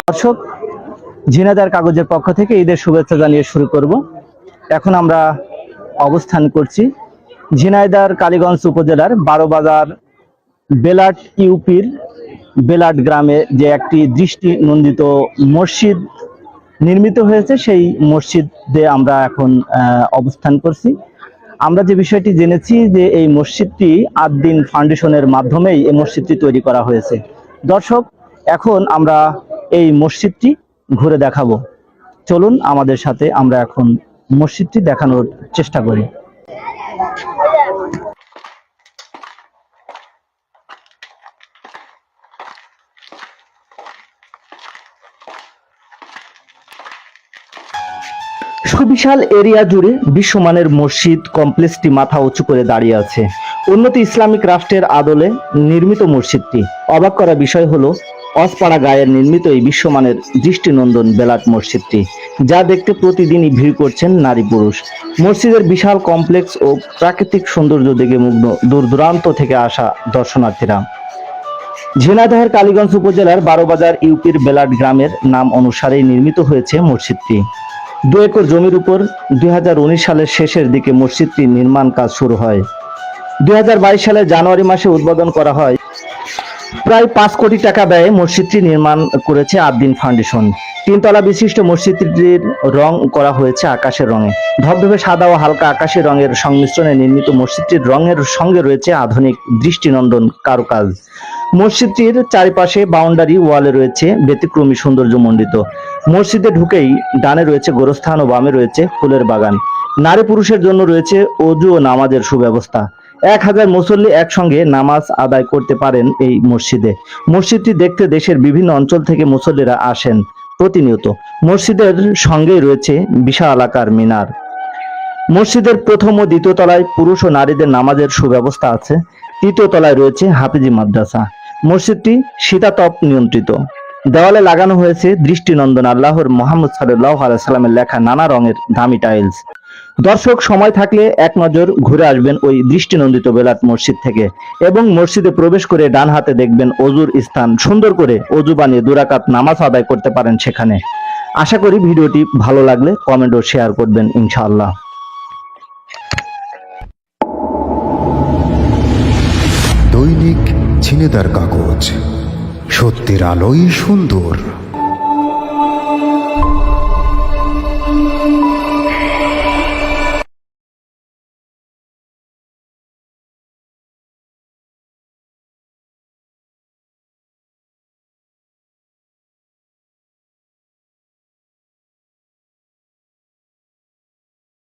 দর্শক ঝিনাদার কাগজের পক্ষ থেকে ঈদের শুভেচ্ছা জানিয়ে শুরু করব। এখন আমরা অবস্থান করছি ঝিনাইদার কালীগঞ্জ উপজেলার বারোবাজার বেলাট ইউপির বেলাট গ্রামে যে একটি দৃষ্টি নন্দিত মসজিদ নির্মিত হয়েছে, সেই মসজিদে আমরা এখন অবস্থান করছি। আমরা যে বিষয়টি জেনেছি যে এই মসজিদটি আদ্দিন ফাউন্ডেশনের মাধ্যমেই এই মসজিদটি তৈরি করা হয়েছে। দর্শক, এখন আমরা এই মসজিদটি ঘুরে দেখাবো। চলুন আমাদের সাথে আমরা এখন মসজিদটি দেখানোর চেষ্টা করি। সুবিশাল এরিয়া জুড়ে বিশ্বমানের মসজিদ কমপ্লেক্সটি মাথা উঁচু করে দাঁড়িয়ে আছে। উন্নতি ইসলামিক রাষ্ট্রের আদলে নির্মিত মসজিদটি। অবাক করা বিষয় হলো অসপাড়া গায়ের নির্মিত এই বিশ্বমানের দৃষ্টিনন্দন বেলাট মসজিদটি, যা দেখতে প্রতিদিনই ভিড় করছেন নারী পুরুষ। মসজিদের বিশাল কমপ্লেক্স ও প্রাকৃতিক সৌন্দর্য দেখে মুগ্ধ দূর দূরান্ত থেকে আসা দর্শনার্থীরা। ঝিনাইদহের কালীগঞ্জ উপজেলার বারোবাজার ইউপির বেলাট গ্রামের নাম অনুসারেই নির্মিত হয়েছে মসজিদটি। দু একর জমির উপর দুই হাজার উনিশ সালের শেষের দিকে মসজিদটির নির্মাণ কাজ শুরু হয়। দুই হাজার বাইশ সালের জানুয়ারি মাসে উদ্বোধন করা হয় প্রায় পাঁচ কোটি টাকা ব্যয়ে মসজিদটি নির্মাণ করেছে আদ্দিন ফাউন্ডেশন। তিনতলা বিশিষ্ট মসজিদটির রং করা হয়েছে আকাশের রঙে। ধবধবে সাদা ও হালকা আকাশি রঙের সংমিশ্রণে নির্মিত মসজিদটির রঙের সঙ্গে রয়েছে আধুনিক দৃষ্টিনন্দন কারুকাজ। মসজিদটির চারিপাশে বাউন্ডারি ওয়ালে রয়েছে ব্যতিক্রমী সৌন্দর্য মণ্ডিত। মসজিদে ঢুকেই ডানে রয়েছে গোরস্থান ও বামে রয়েছে ফুলের বাগান। নারী পুরুষের জন্য রয়েছে অজু ও নামাজের সুব্যবস্থা। এক হাজার মুসল্লি একসঙ্গে নামাজ আদায় করতে পারেন এই মসজিদে। মসজিদটি দেখতে দেশের বিভিন্ন অঞ্চল থেকে মুসল্লিরা আসেন প্রতিনিয়ত। মসজিদের সঙ্গেই রয়েছে বিশাল আকার মিনার। মসজিদের প্রথম ও দ্বিতীয় তলায় পুরুষ ও নারীদের নামাজের সুব্যবস্থা আছে। তৃতীয় তলায় রয়েছে হাফিজি মাদ্রাসা। মসজিদটি শীতাতপ নিয়ন্ত্রিত। দেওয়ালে লাগানো হয়েছে দৃষ্টিনন্দন আল্লাহর মোহাম্মদ সাল্লাহ আলাইসাল্লামের লেখা নানা রঙের দামি টাইলস। দর্শক, সময় থাকলে এক নজর ঘুরে আসবেন ওই দৃষ্টিনন্দিত বেলাট মসজিদ থেকে এবং মসজিদে প্রবেশ করে ডান হাতে দেখবেন অজুর স্থান। সুন্দর করে অজু বানিয়ে দুরাকাত নামাজ আদায় করতে পারেন সেখানে। আশা করি ভিডিওটি ভালো লাগলে কমেন্ট ও শেয়ার করবেন ইনশাআল্লাহ। দৈনিক ঝিনেদার কাগজ, সত্যের আলোই সুন্দর।